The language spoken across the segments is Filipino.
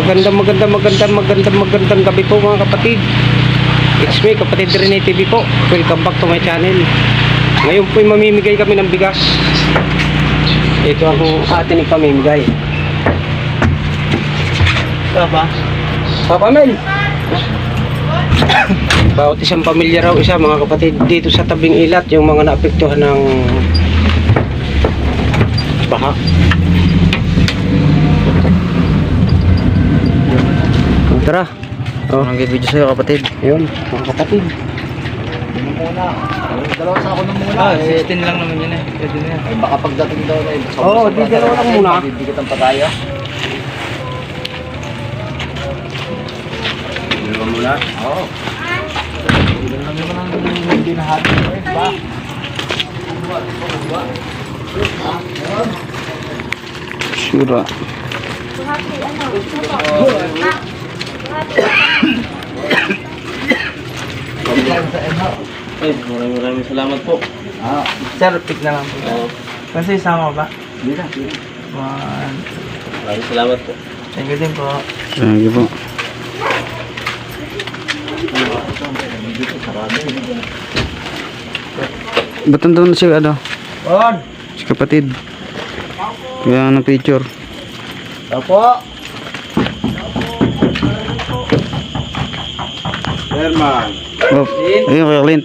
magandang magandang magandang magandang magandang gabi po mga kapatid. It's me, kapatid Rene TV po. Welcome back to my channel. Ngayon po mamimigay kami ng bigas. Ito ang atin ipamimigay. Papa? Papa Mel! Bawat isang pamilya raw isa mga kapatid dito sa tabing ilat yung mga naapektuhan ng baha. Tara. Oh, Ang video sa'yo kapatid. yun, mga kapatid. muna. Dalawa sa ako na muna. Ah, eh. 16 lang naman yun eh. Pwede na yan. Ay, baka pagdating daw na eh. Oo, di dalawa lang muna. Bibigatan pa tayo. Dalawa muna? Oo. Ilan lang naman ang hindi nahati ko eh, ba? Sura. Ay, maraming maraming salamat po. Ah, Sir, pick na lang po. Oo. Kasi sama ba? di na, di na. One. Maraming salamat po. Thank you din po. Thank you po. Ba't nandun si ano? On! Si kapatid. Kaya ng picture. Opo! Herman! Oh, ayun kaya Clint.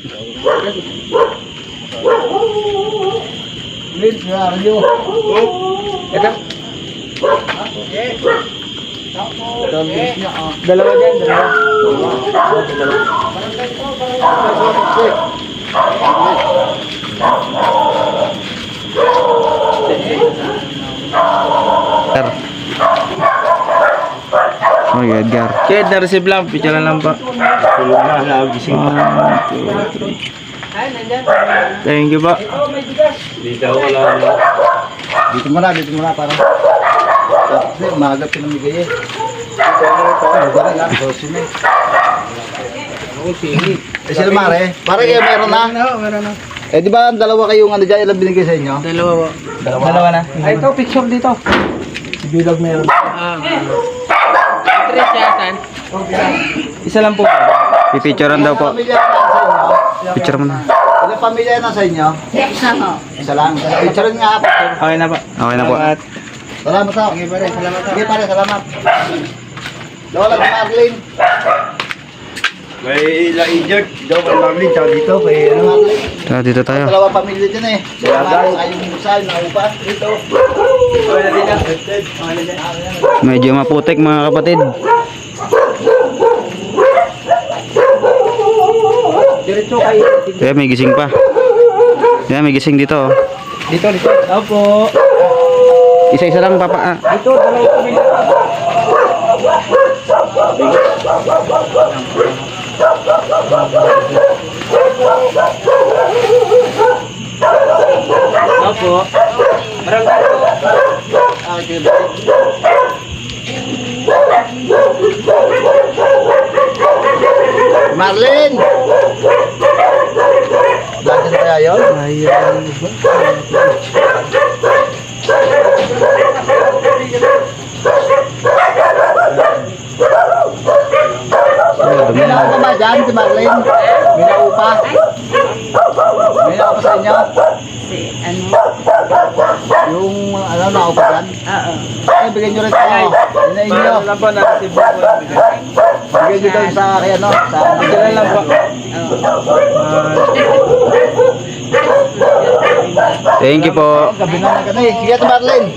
Lid, where are you? Ito. Dalawa dyan, dalawa. Sir. Oh, Edgar. Okay, na-receive lang. Picture na lang pa. One, two, three. Thank you po. Dito ako lang. Dito muna, dito muna para. Kasi umaga pinamigay eh. Ito ano ito? Dosi na eh. Eh sila mare, pare kayo meron na? Oo, meron na. Eh di ba ang dalawa kayong ano dyan, ilang binigay sa inyo? Dalawa po. Dalawa. Dalawa na. Ay, ito, picture dito. Si Bilag meron. Ah, Tres yatan. Isa lang po. Pipicturean daw po. Ilang pamilya na sa inyo? Picture mo na. Ilang pamilya na sa inyo? Isa lang. Picture nga po. Okay na po. Okay na po. Salamat. Salamat ha. Sige pare, salamat ha. Sige pare, salamat. Lola Marlene. May La Injured. Daw kay Marlene. Tsaka dito kay Ano? Tara, dito tayo. Dalawa pamilya din eh. Salamat kayong musal na upa. Dito. Okay na din yan. Medyo maputik mga kapatid. Kaya may gising pa. Kaya may gising dito. Dito, dito. Opo. Isa-isa lang papa. Ah. Dito, dalawa kami. Opo. Ah. Marlene! Lagan kaya yun? Ayan. May naupa ba dyan si Marlene? May naupa? May naupa sa inyo? Yung ano, naupa dyan? Eh, bigyan nyo rin sa inyo. Yun na inyo. Meron lang po, na-receive po po yung bigay. Nyo doon sa kay ano, sa Picture lang po. Thank you po. Gabi na ka na eh. Sige, ito Marlene.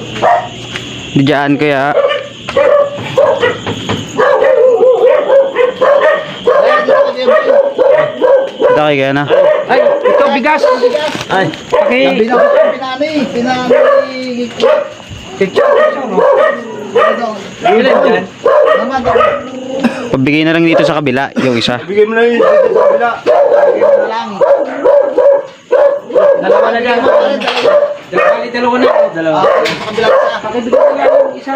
Diyan kaya. Dito kay kaya na. Ay, ito bigas. Ay. Paki. Gabi na ko pinani. Pinani. Picture. Ano? Ilan dyan? Naman, Pabigay na lang dito sa kabila, yung isa. Bigay mo na yun. Dito sa kabila. bigyan mo na lang. Dalawa na dyan. Dalawa. Dalawa, dalawa na. Dalawa. Ah, sa kabila ka. Pakibigay na lang yung isa.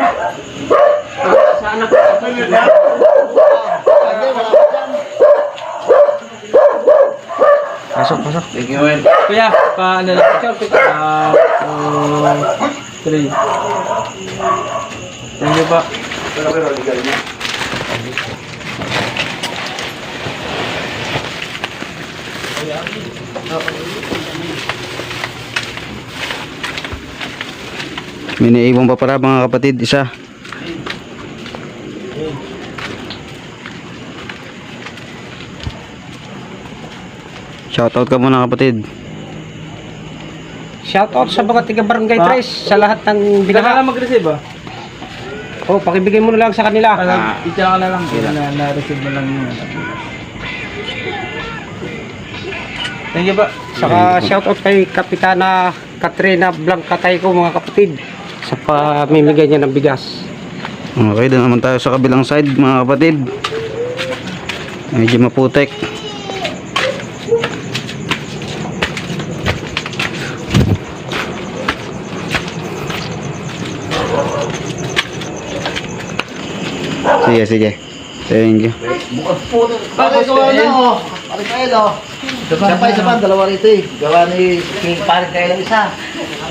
Sa anak ko. Pa dyan. Pasok, pasok. Thank you, man. Kuya, pa ano lang. Ah, two, three. Thank you po. Pero pero legal niya. May naiwan pa para mga kapatid, isa. Shoutout ka muna kapatid. Shoutout sa mga tiga Barangay Tres sa lahat ng binaha. mag-receive ah. Oh, pakibigay mo na lang sa kanila. Itya ka na lang. Na, na-receive na lang yun. Thank you ba? Saka shoutout kay Kapitana Katrina Blanca ko mga kapatid sa pamimigay niya ng bigas. Okay, doon naman tayo sa kabilang side mga kapatid. Medyo maputek. Sige, sige. Thank you. Bakit ko ano, oh. Pare kayo, oh. Isa pa, isa pa, dalawa rito eh. Gawa ni King Pare kayo isa.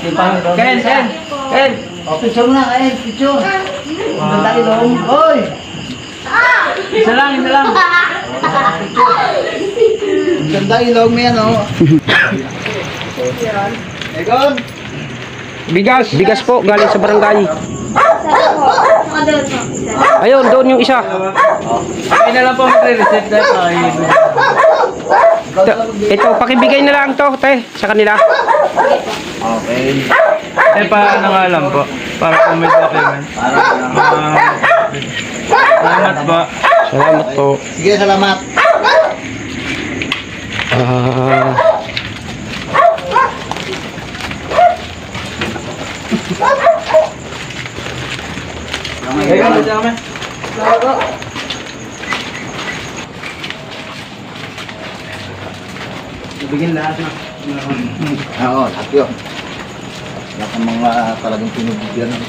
King Pare kayo Ken, isa. Ken, Ken. Oh, picture mo na, Ken, picture. Ang dali long. Oy! Isa lang, isa lang. Ang ganda ilong mo yan, oh. Egon! Bigas, bigas po galing sa barangay. Ayun, doon yung isa. Ay na lang po dahil ay Ito, ito, pakibigay na lang to, te, sa kanila. Okay. Eh, paano nga lang po? Para po may document. Para lang. Salamat po. Salamat po. Sige, salamat. Ah, kami. Ibigin lahat na. Oo, lahat yun. Lahat ng mga talagang pinubigyan ng...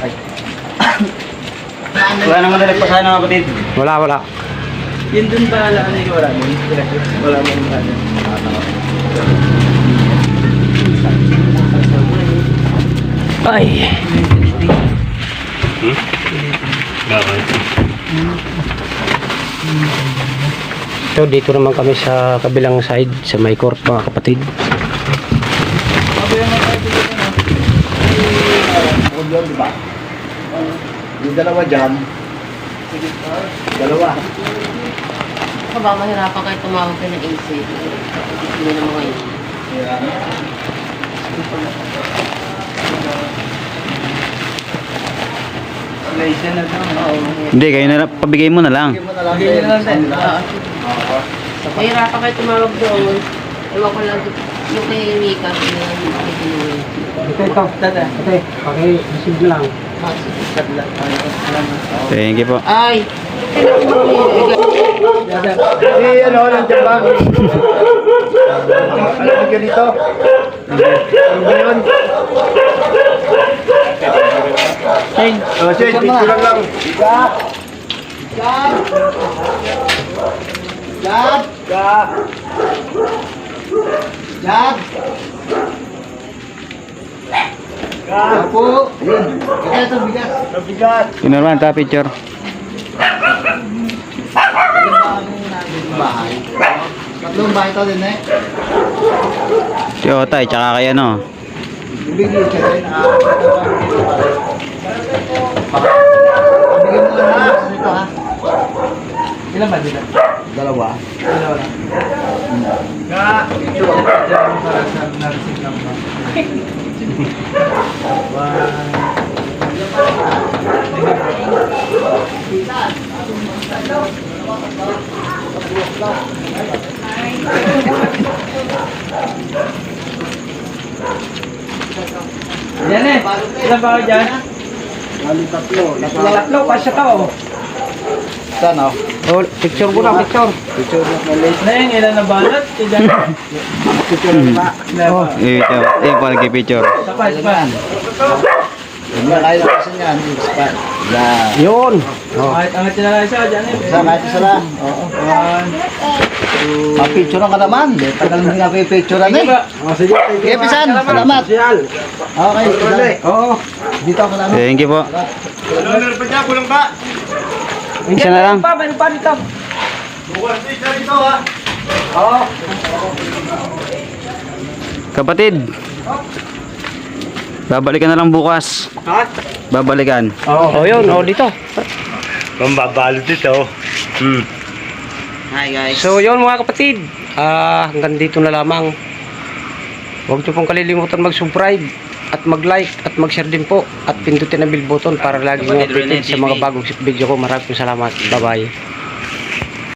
Ay, Wala naman nalagpasahan mga kapatid. wala, wala. Yun dun ba alam ko wala mo? Wala mo ano. Ay. So dito naman kami sa kabilang side sa may court mga kapatid. Yun, di ba? Yung dalawa dyan. Dalawa. Ako ba, mahirapan kayo tumawag ka ng AC. Hindi naman ngayon. Malaysia na lang. Oo. Hindi, kayo na lang. Pabigay mo na lang. Bigyan mo na lang Bigyan din. na lang. Oo. Mahirapan kayo tumawag doon. Ewan ko lang, yung kay Mika. Ito, ito. Dada. Ito, paki-receive lang. Ah. Thank you po. Ay! Eh, ano, nandiyan ba? Alam ka dito? Ano yun? Shane. Oh, Shane, picture lang lang. Jab! Jab! Jab! Jab! Jab! Jab po! Yun. Ito. Bigas. Yun naman, ta picture. Bahay. Tatlong bahay to din eh. Si Otay, tsaka kay ano. Bibigyan ka rin. Ah, Ilan ba dila? Dalawa. Dalawa lang. Ka! Picture. Diyan para sa ba? One. Yan eh. Ilan ba dyan? Bali tatlo. Tatlo. Tatlo, pa siya to. Saan oh? Oh, picture ko lang, picture. Picture na mali. Na yun, ilan na? Diyan. Picture na ba? Eh. Eh, po, nagpipicture. Sapa, sapa. Hindi na kaya kasi niyan. Expat. Yan. Yun. Oh. Kahit angat na lang siya, dyan eh. Isa, kahit isa lang. Oo. Mapicture ka naman. Eh, Tagal mo nga pipicture eh. Oh, sige. Okay, Pisan. Salamat. Okay, Pisan. Oo. Dito ako namin. Thank you po. Kulang pa. Isa na lang. Pa, meron pa dito. Bukas dito dito ha. Oo. Kapatid. Babalikan na lang bukas. Ha? Babalikan. Oo. Oh, yun. Oh, dito. Pambabalot dito. Hmm. Hi guys. So, yun mga kapatid. Ah, hanggang dito na lamang. Huwag niyo pong kalilimutan mag-subscribe at mag-like at mag-share din po at pindutin ang bell button para lagi Kapatid updated sa mga bagong video ko. Maraming salamat. Bye-bye.